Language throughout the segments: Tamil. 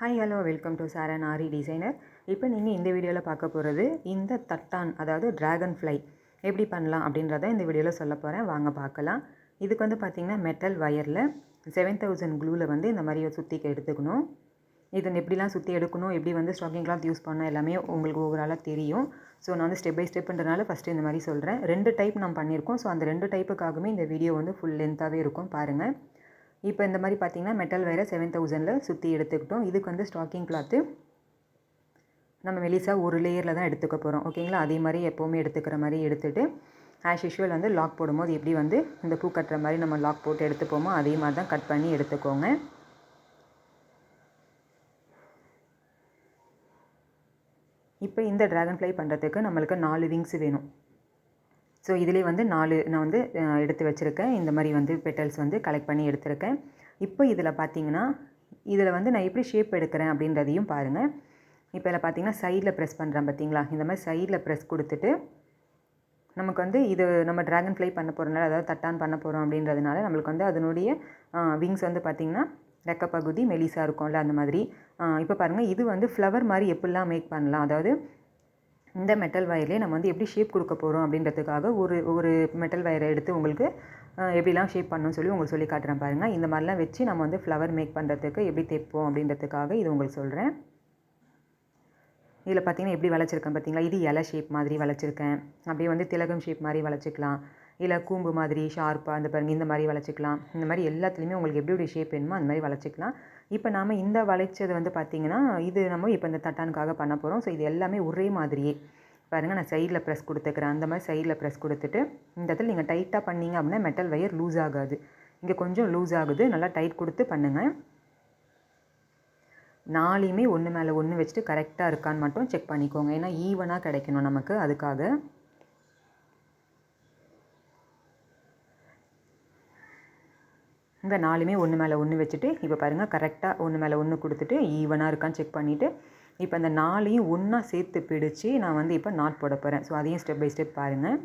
Hi hello welcome to Saran Aari designer இப்போ நீங்கள் இந்த வீடியோவில் பார்க்க போகிறது இந்த தட்டான் அதாவது டிராகன் ஃப்ளை எப்படி பண்ணலாம் அப்படின்றத இந்த வீடியோவில் சொல்ல போகிறேன் வாங்க பார்க்கலாம். இதுக்கு வந்து பார்த்திங்கன்னா மெட்டல் வயரில் செவன் தௌசண்ட் க்ளூவில் வந்து இந்த மாதிரி சுற்றிக்க எடுத்துக்கணும். இதை எப்படிலாம் சுற்றி எடுக்கணும் எப்படி வந்து ஸ்டாக்கிங் கிளாத் யூஸ் பண்ண எல்லாமே உங்களுக்கு ஓவராலாக தெரியும். ஸோ நான் வந்து ஸ்டெப் பை ஸ்டெப்புன்றனால ஃபஸ்ட்டு இந்த மாதிரி சொல்கிறேன் ரெண்டு டைப் நான் பண்ணியிருக்கோம். ஸோ அந்த ரெண்டு டைப்புக்காகவே இந்த வீடியோ வந்து ஃபுல் லென்த்தாகவே இருக்கும். பாருங்கள் இப்போ இந்த மாதிரி பார்த்திங்கன்னா மெட்டல் வேறு செவன் தௌசண்டில் சுற்றி எடுத்துக்கிட்டோம். இதுக்கு வந்து ஸ்டாக்கிங் கிளாத்து நம்ம மெலிசாக ஒரு லேயரில் தான் எடுத்துக்க போகிறோம் ஓகேங்களா அதே மாதிரி எப்போவுமே எடுத்துக்கிற மாதிரி எடுத்துகிட்டு ஆஸ் யூஷுவல் வந்து லாக் போடும்போது எப்படி வந்து இந்த பூ கட்டுற மாதிரி நம்ம லாக் போட்டு எடுத்துப்போமோ அதே மாதிரி தான் கட் பண்ணி எடுத்துக்கோங்க. இப்போ இந்த ட்ராகன் ஃப்ளை பண்ணுறதுக்கு நம்மளுக்கு நாலு விங்ஸ் வேணும். ஸோ இதிலே வந்து நாலு நான் வந்து எடுத்து வச்சுருக்கேன். இந்த மாதிரி வந்து பெட்டல்ஸ் வந்து கலெக்ட் பண்ணி எடுத்திருக்கேன். இப்போ இதில் பார்த்தீங்கன்னா இதில் வந்து நான் எப்படி ஷேப் எடுக்கிறேன் அப்படின்றதையும் பாருங்கள் இப்போ இதில் பார்த்தீங்கன்னா சைடில் ப்ரெஸ் பண்ணுறேன் பார்த்தீங்களா இந்த மாதிரி சைடில் ப்ரெஸ் கொடுத்துட்டு நமக்கு வந்து இது நம்ம ட்ராகன் ஃப்ளை பண்ண போகிறனால அதாவது தட்டான் பண்ண போகிறோம் அப்படின்றதுனால நம்மளுக்கு வந்து அதனுடைய விங்ஸ் வந்து பார்த்திங்கன்னா ரெக்க பகுதி மெலிசாக இருக்கும்ல அந்த மாதிரி. இப்போ பாருங்கள் இது வந்து ஃப்ளவர் மாதிரி எப்படிலாம் மேக் பண்ணலாம்? அதாவது இந்த மெட்டல் வயர்லேயே நம்ம வந்து எப்படி ஷேப் கொடுக்க போகிறோம் அப்படின்றதுக்காக ஒரு ஒரு மெட்டல் வயரை எடுத்து உங்களுக்கு எப்படிலாம் ஷேப் பண்ணணும்னு சொல்லி உங்களுக்கு சொல்லி காட்டுறேன் பாருங்கள் இந்த மாதிரிலாம் வச்சு நம்ம வந்து ஃப்ளவர் மேக் பண்ணுறதுக்கு எப்படி தைப்போம் அப்படின்றதுக்காக இது உங்களுக்கு சொல்கிறேன் இதில் பார்த்தீங்கன்னா எப்படி வளைச்சிருக்கேன் பார்த்தீங்களா இது இலை ஷேப் மாதிரி வளைச்சிருக்கேன். அப்படியே வந்து திலகம் ஷேப் மாதிரி வளைச்சிக்கலாம். இல்லை கூம்பு மாதிரி ஷார்ப்பாக அந்த பாருங்கள் இந்த மாதிரி வளைச்சிக்கலாம் இந்த மாதிரி எல்லாத்துலேயுமே உங்களுக்கு எப்படி எப்படி ஷேப் வேணுமோ அந்த மாதிரி வளைச்சிக்கலாம் இப்போ நாம் இந்த வளைச்சது வந்து பார்த்திங்கன்னா இது நம்ம இப்போ இந்த தட்டானுக்காக பண்ண போகிறோம் ஸோ இது எல்லாமே ஒரே மாதிரியே. பாருங்கள் நான் சைடில் ப்ரெஸ் கொடுத்துக்கிறேன். அந்த மாதிரி சைடில் ப்ரெஸ் கொடுத்துட்டு இந்த இடத்துல நீங்கள் டைட்டாக பண்ணிங்க அப்படின்னா மெட்டல் வயர் லூஸ் ஆகாது. இங்கே கொஞ்சம் லூஸ் ஆகுது. நல்லா டைட் கொடுத்து பண்ணுங்கள் நாளையுமே ஒன்று மேலே ஒன்று வச்சுட்டு கரெக்டாக இருக்கான்னு மட்டும் செக் பண்ணிக்கோங்க. ஏன்னா ஈவனாக கிடைக்கணும் நமக்கு அதுக்காக. இந்த நாலுமே ஒன்று மேலே ஒன்று வச்சுட்டு இப்போ பாருங்கள் கரெக்டாக ஒன்று மேலே ஒன்று கொடுத்துட்டு ஈவனாக இருக்கான்னு செக் பண்ணிவிட்டு இப்போ இந்த நாளையும் ஒன்றா சேர்த்து பிடிச்சி நான் வந்து இப்போ நாட் போட போகிறேன் ஸோ அதையும் ஸ்டெப் பை ஸ்டெப் பாருங்கள்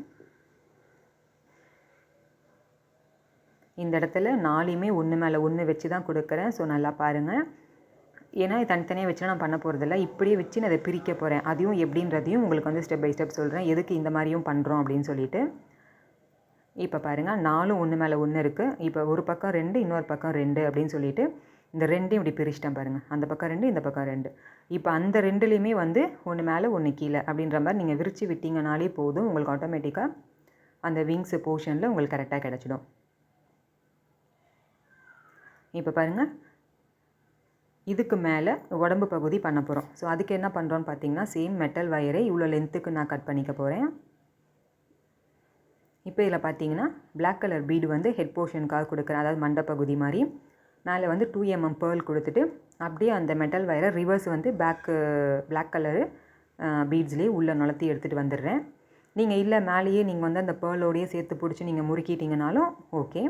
இந்த இடத்துல நாலையுமே ஒன்று மேலே ஒன்று வச்சு தான் கொடுக்குறேன். ஸோ நல்லா பாருங்கள் ஏன்னா தனித்தனியாக வச்சு நான் பண்ண போகிறதில்ல இப்படியே வச்சு நான் அதை பிரிக்க போகிறேன் அதையும் எப்படின்றதையும் உங்களுக்கு வந்து ஸ்டெப் பை ஸ்டெப் சொல்கிறேன் எதுக்கு இந்த மாதிரியும் பண்ணுறோம் அப்படின்னு சொல்லிட்டு. இப்போ பாருங்கள் நாலும் ஒன்று மேலே ஒன்று இருக்குது இப்போ ஒரு பக்கம் ரெண்டு இன்னொரு பக்கம் ரெண்டு அப்படின்னு சொல்லிட்டு இந்த ரெண்டையும் இப்படி பிரிச்சிட்டேன் பாருங்கள் அந்த பக்கம் ரெண்டு இந்த பக்கம் ரெண்டு. இப்போ அந்த ரெண்டுலேயுமே வந்து ஒன்று மேலே ஒன்று கீழே அப்படின்ற மாதிரி நீங்கள் விரித்து விட்டிங்கனாலே போதும். உங்களுக்கு ஆட்டோமேட்டிக்காக அந்த விங்ஸு போர்ஷனில் உங்களுக்கு கரெக்டாக கிடச்சிடும். இப்போ பாருங்கள் இதுக்கு மேலே உடம்பு பகுதி பண்ண போகிறோம் ஸோ அதுக்கு என்ன பண்ணுறோன்னு பார்த்தீங்கன்னா சேம் மெட்டல் வயரை இவ்வளோ லென்த்துக்கு நான் கட் பண்ணிக்க போகிறேன் இப்போ இதில் பார்த்தீங்கன்னா பிளாக் கலர் பீடு வந்து ஹெட் போர்ஷனுக்காக கொடுக்குறேன். அதாவது மண்டப்பகுதி மாதிரி. மேலே வந்து டூ எம்எம் பேர்ல் கொடுத்துட்டு அப்படியே அந்த மெட்டல் வயரை ரிவர்ஸ் வந்து பேக்கு பிளாக் கலரு பீட்ஸ்லேயே உள்ளே நுழத்தி எடுத்துகிட்டு வந்துடுறேன். நீங்கள் இல்லை மேலேயே நீங்கள் வந்து அந்த பேர்லோடையே சேர்த்து பிடிச்சி நீங்கள் முறுக்கிட்டிங்கனாலும் ஓகே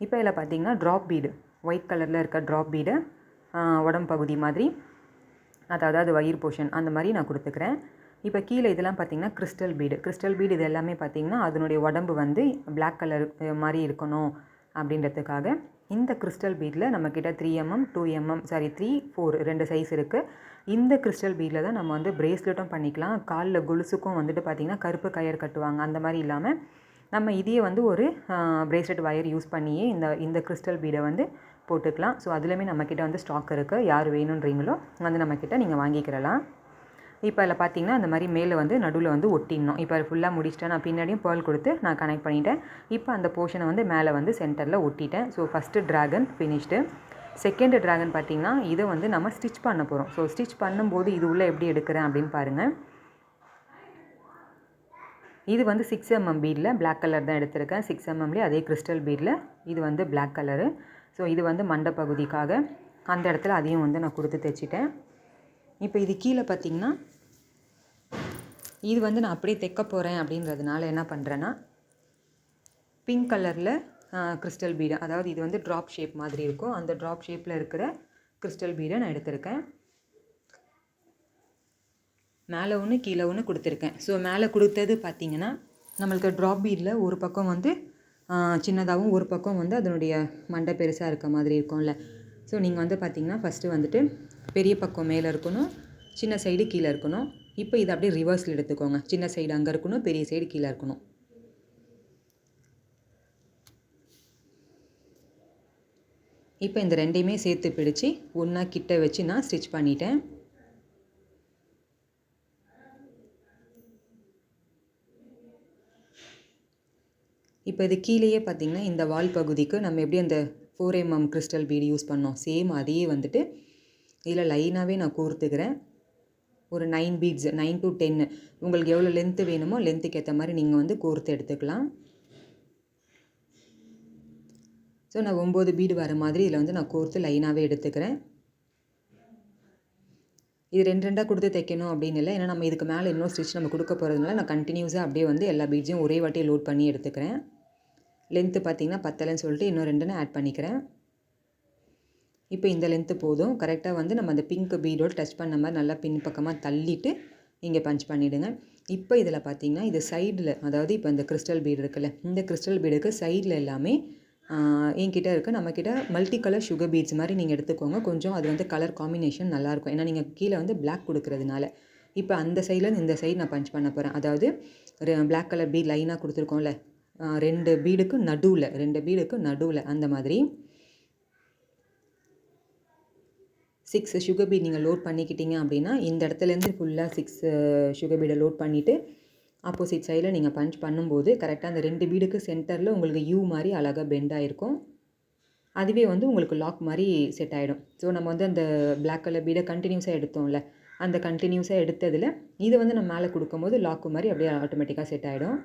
இப்போ இதில் பார்த்தீங்கன்னா ட்ராப் பீடு ஒயிட் கலரில் இருக்க ட்ராப் பீடு உடம்பு பகுதி மாதிரி அதாவது அது வயிறு போர்ஷன் அந்த மாதிரி நான் கொடுத்துக்கிறேன். இப்போ கீழே இதெல்லாம் பார்த்திங்கன்னா கிறிஸ்டல் பீடு கிறிஸ்டல் பீடு இது எல்லாமே பார்த்திங்கன்னா அதனுடைய உடம்பு வந்து பிளாக் கலர் மாதிரி இருக்கணும் அப்படின்றதுக்காக இந்த கிறிஸ்டல் பீடில் நம்மக்கிட்ட three mm two mm sorry three four ரெண்டு சைஸ் இருக்குது இந்த கிறிஸ்டல் பீடில் தான் நம்ம வந்து பிரேஸ்லெட்டும் பண்ணிக்கலாம். காலில் கொலுசுக்கும் வந்துட்டு பார்த்திங்கன்னா கருப்பு கயர் கட்டுவாங்க. அந்த மாதிரி இல்லாமல் நம்ம இதையே வந்து ஒரு ப்ரேஸ்லெட் வயர் யூஸ் பண்ணியே இந்த இந்த கிறிஸ்டல் பீடை வந்து போட்டுக்கலாம். ஸோ அதுலேயுமே நம்மக்கிட்ட வந்து ஸ்டாக் இருக்குது யார் வேணுன்றீங்களோ வந்து நம்மக்கிட்ட நீங்கள் வாங்கிக்கிறலாம். இப்போ அதில் பார்த்தீங்கன்னா அந்த மாதிரி மேலே வந்து நடுவில் வந்து ஒட்டிடணும். இப்போ ஃபுல்லாக முடிச்சிட்டேன். நான் பின்னாடியும் பேர்ல் கொடுத்து நான் கனெக்ட் பண்ணிட்டேன். இப்போ அந்த போர்ஷனை வந்து மேலே வந்து சென்டரில் ஒட்டிட்டேன். So first dragon finished second dragon பார்த்திங்கன்னா இதை வந்து நம்ம ஸ்டிச் பண்ண போகிறோம் ஸோ ஸ்டிச் பண்ணும்போது இது உள்ளே எப்படி எடுக்கிறேன் அப்படின்னு பாருங்கள் இது வந்து சிக்ஸ் எம்எம் பீடில் பிளாக் கலர் தான் எடுத்திருக்கேன். சிக்ஸ் எம்எம்லேயே அதே கிறிஸ்டல் பீடில் இது வந்து பிளாக் கலரு ஸோ இது வந்து மண்டை பகுதிக்காக அந்த இடத்துல அதையும் வந்து நான் கொடுத்து தைச்சிட்டேன். இப்போ இது கீழே பார்த்திங்கன்னா இது வந்து நான் அப்படியே தைக்க போகிறேன் அப்படின்றதுனால என்ன பண்ணுறேன்னா பிங்க் கலரில் கிறிஸ்டல் பீடு அதாவது இது வந்து ட்ராப் ஷேப் மாதிரி இருக்கும். அந்த ட்ராப் ஷேப்பில் இருக்கிற கிறிஸ்டல் பீடை நான் எடுத்திருக்கேன். மேலே ஒன்று கீழே ஒன்று கொடுத்துருக்கேன். ஸோ மேலே கொடுத்தது பார்த்திங்கன்னா நம்மளுக்கு ட்ராப் பீடில் ஒரு பக்கம் வந்து சின்னதாகவும் ஒரு பக்கம் வந்து அதனுடைய மண்டை பெருசாக இருக்க மாதிரி இருக்கும்ல. ஸோ நீங்கள் வந்து பார்த்தீங்கன்னா ஃபஸ்ட்டு வந்துட்டு பெரிய பக்கம் மேலே இருக்கணும் சின்ன சைடு கீழே இருக்கணும். இப்போ இதை அப்படியே ரிவர்ஸில் எடுத்துக்கோங்க. சின்ன சைடு அங்கே இருக்கணும் பெரிய சைடு கீழே இருக்கணும். இப்போ இந்த ரெண்டையுமே சேர்த்து பிடிச்சி ஒன்றா கிட்ட வச்சு நான் ஸ்டிச் பண்ணிட்டேன். இப்போ இது கீழேயே பார்த்தீங்கன்னா இந்த வால் பகுதிக்கு நம்ம எப்படி அந்த four MM crystal bead use பண்ணோம்? சேம் அதையே வந்துட்டு இதில் லைனாகவே நான் கோர்த்துக்கிறேன். ஒரு நைன் பீட்ஸ் நைன் டு டென்னு உங்களுக்கு எவ்வளோ லென்த்து வேணுமோ லென்த்துக்கு ஏற்ற மாதிரி நீங்கள் வந்து கோர்த்து எடுத்துக்கலாம். ஸோ நான் ஒம்பது பீடு வர மாதிரி இதில் வந்து நான் கோர்த்து லைனாகவே எடுத்துக்கிறேன். இது ரெண்டு ரெண்டாக கொடுத்து தைக்கணும் அப்படின்னு இல்லை. ஏன்னா நம்ம இதுக்கு மேலே இன்னும் ஸ்டிச் நம்ம கொடுக்க போகிறதுனால நான் கண்டினியூஸாக அப்படியே வந்து எல்லா பீட்ஸையும் ஒரே வாட்டியை லோட் பண்ணி எடுத்துக்கிறேன். லென்த்து பார்த்திங்கன்னா பத்தலைன்னு சொல்லிட்டு இன்னும் ரெண்டுன்னு ஆட் பண்ணிக்கிறேன். இப்போ இந்த லென்த்து போதும். கரெக்டாக வந்து நம்ம அந்த பிங்க் பீடோடு டச் பண்ண மாதிரி நல்லா பின் பக்கமாக தள்ளிட்டு இங்கே பஞ்ச் பண்ணிவிடுங்க இப்போ இதில் பார்த்தீங்கன்னா இது சைடில் அதாவது இப்போ இந்த கிறிஸ்டல் பீடு இருக்குல்ல இந்த கிறிஸ்டல் பீடுக்கு சைடில் எல்லாமே என்கிட்ட இருக்குது நம்மக்கிட்ட மல்டி கலர் சுகர் பீட்ஸ் மாதிரி நீங்கள் எடுத்துக்கோங்க. கொஞ்சம் அது வந்து கலர் காம்பினேஷன் நல்லாயிருக்கும். ஏன்னா நீங்கள் கீழே வந்து பிளாக் கொடுக்கறதுனால. இப்போ அந்த சைடில் இந்த சைடு நான் பஞ்ச் பண்ண போகிறேன் அதாவது பிளாக் கலர் பீட் லைனாக கொடுத்துருக்கோம்ல ரெண்டு பீடுக்கு நடுவில் ரெண்டு பீடுக்கு நடுவில் அந்த மாதிரி. சிக்ஸ் சுகர் பீட் நீங்கள் லோட் பண்ணிக்கிட்டீங்க அப்படின்னா இந்த இடத்துலேருந்து ஃபுல்லாக சிக்ஸ் சுகர் பீடை லோட் பண்ணிவிட்டு ஆப்போசிட் சைடில் நீங்கள் பஞ்ச் பண்ணும்போது கரெக்டாக அந்த ரெண்டு பீடுக்கு சென்டரில் உங்களுக்கு யூ மாதிரி அழகாக பெண்ட் ஆகிருக்கும் அதுவே வந்து உங்களுக்கு லாக் மாதிரி செட் ஆகிடும் ஸோ நம்ம வந்து அந்த பிளாக் கலர் பீடை கண்டினியூஸாக எடுத்தோம்ல அந்த கண்டினியூஸாக எடுத்ததில் இதை வந்து நம்ம மேலே கொடுக்கும்போது லாக்கு மாதிரி அப்படியே ஆட்டோமேட்டிக்காக செட் ஆகிடும்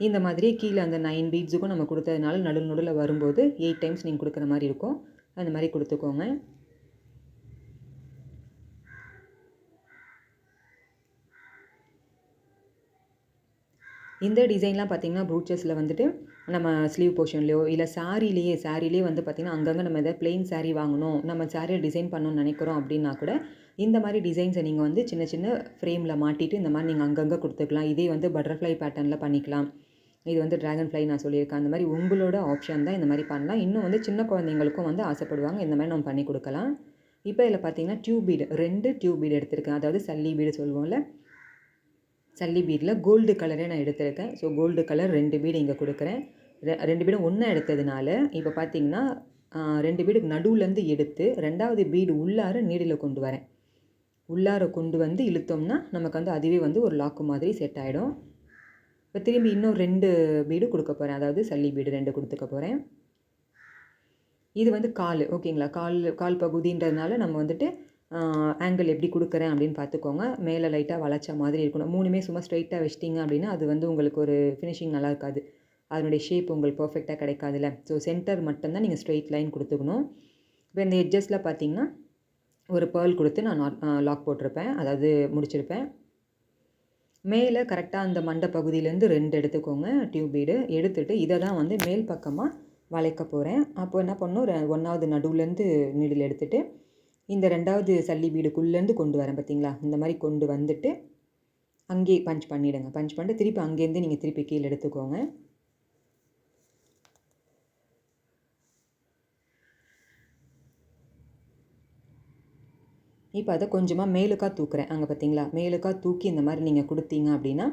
இந்த மாதிரி கீழே அந்த நைன் பீட்ஸுக்கும் நம்ம கொடுத்ததுனால நடு நடுவில் வரும்போது எயிட் டைம்ஸ் நீங்கள் கொடுக்குற மாதிரி இருக்கும். அந்த மாதிரி கொடுத்துக்கோங்க. இந்த டிசைன்லாம் பார்த்திங்கன்னா ப்ரூச்சஸில் வந்துட்டு நம்ம ஸ்லீவ் போர்ஷன்லையோ இல்லை சாரிலேயே சாரிலேயே வந்து பார்த்திங்கன்னா அங்கங்கே நம்ம எதாவது பிளெயின் சாரீ வாங்கணும் நம்ம சாரியை டிசைன் பண்ணணும்னு நினைக்கிறோம் அப்படின்னா கூட இந்த மாதிரி டிசைன்ஸை நீங்கள் வந்து சின்ன சின்ன ஃப்ரேமில் மாட்டிட்டு இந்த மாதிரி நீங்கள் அங்கங்கே கொடுத்துக்கலாம். இதே வந்து பட்டர்ஃப்ளை பேட்டர்னில் பண்ணிக்கலாம். இது வந்து ட்ராகன் ஃப்ளை நான் சொல்லியிருக்கேன். அந்த மாதிரி உங்களோட ஆப்ஷன் தான் இந்த மாதிரி பண்ணலாம். இன்னும் வந்து சின்ன குழந்தைங்களுக்கும் வந்து ஆசைப்படுவாங்க. இந்த மாதிரி நம்ம பண்ணி கொடுக்கலாம். இப்போ இதில் பார்த்தீங்கன்னா டியூப் பீடு ரெண்டு டியூப் பீடு எடுத்திருக்கேன். அதாவது சல்லி பீடு சொல்லுவோம்ல. சல்லி பீடில் கோல்டு கலரே நான் எடுத்திருக்கேன். ஸோ கோல்டு கலர் ரெண்டு பீடு இங்கே கொடுக்குறேன். ரெண்டு பீடும் ஒன்றா எடுத்ததுனால இப்போ பார்த்தீங்கன்னா ரெண்டு பீடுக்கு நடுவுலேருந்து எடுத்து ரெண்டாவது பீடு உள்ளார நீடில் கொண்டு வரேன். உள்ளார கொண்டு வந்து இழுத்தோம்னா நமக்கு வந்து அதுவே வந்து ஒரு லாக்கு மாதிரி செட் ஆகிடும் இப்போ திரும்பி இன்னும் ரெண்டு பீடு கொடுக்க போகிறேன் அதாவது சல்லி பீடு ரெண்டு கொடுத்துக்க போகிறேன் இது வந்து கால் ஓகேங்களா? கால் கால் பகுதின்றதுனால நம்ம வந்துட்டு ஆங்கிள் எப்படி கொடுக்குறேன் அப்படின்னு பார்த்துக்கோங்க. மேலே லைட்டாக வளைச்ச மாதிரி இருக்கணும். மூணுமே சும்மா ஸ்ட்ரைட்டாக வச்சிட்டிங்க அப்படின்னா அது வந்து உங்களுக்கு ஒரு ஃபினிஷிங் நல்லா இருக்காது. அதனுடைய ஷேப் உங்களுக்கு பர்ஃபெக்டாக கிடைக்காதுல்ல. ஸோ சென்டர் மட்டும்தான் நீங்கள் ஸ்ட்ரெயிட் லைன் கொடுத்துக்கணும். இப்போ இந்த எட்ஜஸில் பார்த்தீங்கன்னா ஒரு பேர்ல் கொடுத்து நான் லாக் போட்டிருப்பேன். அதாவது முடிச்சிருப்பேன். மேலே கரெக்டாக அந்த மண்டை பகுதியிலேருந்து ரெண்டு எடுத்துக்கோங்க டியூப் பீடு எடுத்துகிட்டு இதை தான் வந்து மேல் பக்கமாக வளைக்க போகிறேன் அப்போ என்ன பண்ணணும் ஒன்றாவது நடுவுலேருந்து நீடில் எடுத்துகிட்டு இந்த ரெண்டாவது சல்லி வீடுக்குள்ளேருந்து கொண்டு வரேன் பார்த்தீங்களா? இந்த மாதிரி கொண்டு வந்துட்டு அங்கேயே பஞ்ச் பண்ணிவிடுங்க பஞ்ச் பண்ணிட்டு திருப்பி அங்கேருந்து நீங்கள் திருப்பி கீழே எடுத்துக்கோங்க. இப்போ அதை கொஞ்சமாக மேலுக்காக தூக்குறேன். அங்கே பார்த்தீங்களா? மேலுக்காக தூக்கி இந்த மாதிரி நீங்கள் கொடுத்தீங்க அப்படின்னா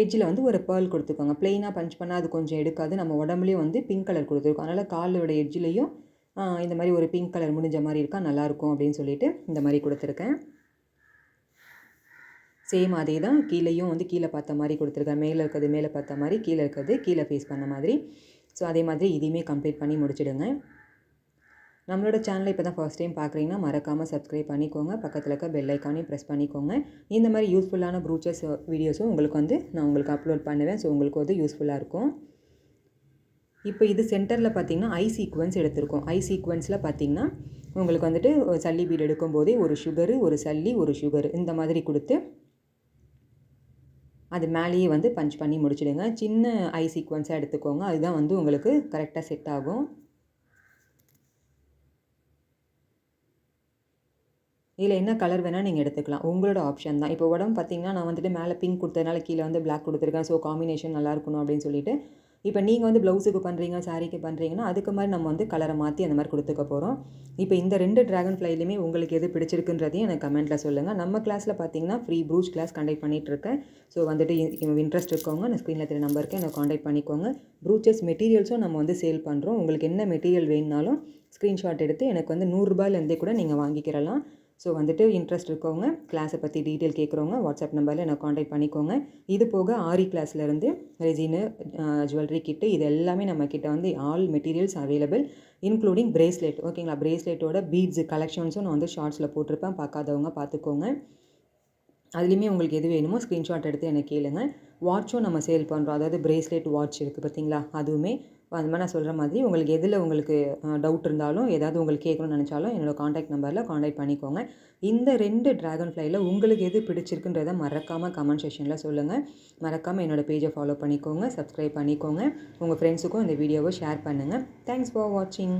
எட்ஜில் வந்து ஒரு பேர்ல் கொடுத்துக்கோங்க. ப்ளெயினாக பஞ்ச் பண்ணால் அது கொஞ்சம் எடுக்காது. நம்ம உடம்புலேயும் வந்து பிங்க் கலர் கொடுத்துருக்கோம். அதனால் காலோட எட்ஜிலையும் இந்த மாதிரி ஒரு பிங்க் கலர் முடிஞ்ச மாதிரி இருக்கா நல்லாயிருக்கும் அப்படின்னு சொல்லிட்டு இந்த மாதிரி கொடுத்துருக்கேன். சேம் அதே தான் கீழேயும் வந்து கீழே பார்த்த மாதிரி கொடுத்துருக்கேன். மேலே இருக்கிறது மேலே பார்த்த மாதிரி கீழே இருக்கிறது கீழே ஃபேஸ் பண்ண மாதிரி. ஸோ அதே மாதிரி இதையுமே கம்ப்ளீட் பண்ணி முடிச்சிடுங்க. நம்மளோட சேனலை இப்போ தான் ஃபர்ஸ்ட் டைம் பார்க்குறீங்கன்னா மறக்காமல் சப்ஸ்கிரைப் பண்ணிக்கோங்க. பக்கத்தில் இருக்க பெல் ஐக்கானையும் ப்ரெஸ் பண்ணிக்கோங்க. இந்த மாதிரி யூஸ்ஃபுல்லான ப்ரூச்சர்ஸ் வீடியோஸும் உங்களுக்கு வந்து நான் உங்களுக்கு அப்லோட் பண்ணுவேன். ஸோ உங்களுக்கு வந்து யூஸ்ஃபுல்லாக இருக்கும். இப்போ இது சென்டரில் பார்த்தீங்கன்னா ஐ சீக்வன்ஸ் எடுத்திருக்கோம். ஐ சீக்வன்ஸில் பார்த்தீங்கன்னா உங்களுக்கு வந்துட்டு சல்லி பீடு எடுக்கும்போதே ஒரு சுகரு ஒரு சல்லி ஒரு சுகர் இந்த மாதிரி கொடுத்து அது மேலேயே வந்து பஞ்ச் பண்ணி முடிச்சிடுங்க. சின்ன ஐ சீக்வன்ஸாக எடுத்துக்கோங்க. அதுதான் வந்து உங்களுக்கு கரெக்டாக செட் ஆகும். இதில் என்ன கலர் வேணால் நீங்கள் எடுத்துக்கலாம். உங்களோட ஆப்ஷன் தான். இப்போ உடம்பு பார்த்தீங்கன்னா நான் வந்துட்டு மேலே பிங்க் கொடுத்ததுனால கீழே வந்து பிளாக் கொடுத்துருக்கேன். ஸோ காம்பினேஷன் நல்லா இருக்கணும் அப்படின்னு சொல்லிட்டு. இப்போ நீங்கள் வந்து ப்ளவுஸுக்கு பண்ணுறீங்க சாரீக்கு பண்ணுறீங்கன்னா அதுக்கு மாதிரி நம்ம வந்து கலரை மாற்றி அந்த மாதிரி கொடுத்துக்க போகிறோம் இப்போ இந்த ரெண்டு ட்ராகன் ஃப்ளைலையுமே உங்களுக்கு எது பிடிச்சிருக்குன்றதையும் எனக்கு கமெண்ட்டில் சொல்லுங்கள் நம்ம கிளாஸில் பார்த்தீங்கன்னா ஃப்ரீ ப்ரூச் கிளாஸ் கண்டக்ட் பண்ணிகிட்ருக்கேன் ஸோ வந்துட்டு இன்ட்ரெஸ்ட் இருக்கவங்க நான் ஸ்க்ரீனில் தெரிய நம்பருக்கு எனக்கு காண்டாக்ட் பண்ணிக்கோங்க. ப்ரூச்சஸ் மெட்டீரியல்ஸும் நம்ம வந்து சேல் பண்ணுறோம் உங்களுக்கு என்ன மெட்டீரியல் வேணுனாலும் ஸ்க்ரீன்ஷாட் எடுத்து எனக்கு வந்து நூறுரூபாயிலேருந்தே கூட நீங்கள் வாங்கிக்கிறலாம். ஸோ வந்துட்டு இன்ட்ரெஸ்ட் இருக்கவங்க கிளாஸை பற்றி டீட்டெயில் கேட்குறவங்க வாட்ஸ்அப் நம்பரில் நான் காண்டாக்ட் பண்ணிக்கோங்க. இது போக ஆரி கிளாஸ்லேருந்து ரெஜினு ஜுவல்லரி கிட்டு இது எல்லாமே நம்ம கிட்ட வந்து all materials available including bracelet ஓகேங்களா பிரேஸ்லெட்டோட பீட்ஸ் கலெக்ஷன்ஸும் நான் வந்து ஷார்ட்ஸில் போட்டிருப்பேன். பார்க்காதவங்க பார்த்துக்கோங்க. அதுலேயுமே உங்களுக்கு எது வேணுமோ ஸ்க்ரீன்ஷாட் எடுத்து எனக்கு கேளுங்க. வாட்சும் நம்ம சேல் பண்ணுறோம் அதாவது பிரேஸ்லெட் வாட்ச் இருக்குது பார்த்தீங்களா? அதுவுமே அந்த மாதிரி நான் சொல்கிற மாதிரி உங்களுக்கு எதில் உங்களுக்கு டவுட் இருந்தாலும் ஏதாவது உங்களுக்கு கேட்கணும்னு நினச்சாலும் என்னோடய காண்டாக்ட் நம்பரில் காண்டாக்ட் பண்ணிக்கோங்க. இந்த ரெண்டு ட்ராகன் ஃப்ளைல உங்களுக்கு எது பிடிச்சிருக்குன்றதை மறக்காமல் கமெண்ட் செஷனில் சொல்லுங்கள் மறக்காமல் என்னோடய பேஜை ஃபாலோ பண்ணிக்கோங்க சப்ஸ்கிரைப் பண்ணிக்கோங்க. உங்கள் ஃப்ரெண்ட்ஸுக்கும் இந்த வீடியோவை ஷேர் பண்ணுங்கள் தேங்க்ஸ் ஃபார் வாட்சிங்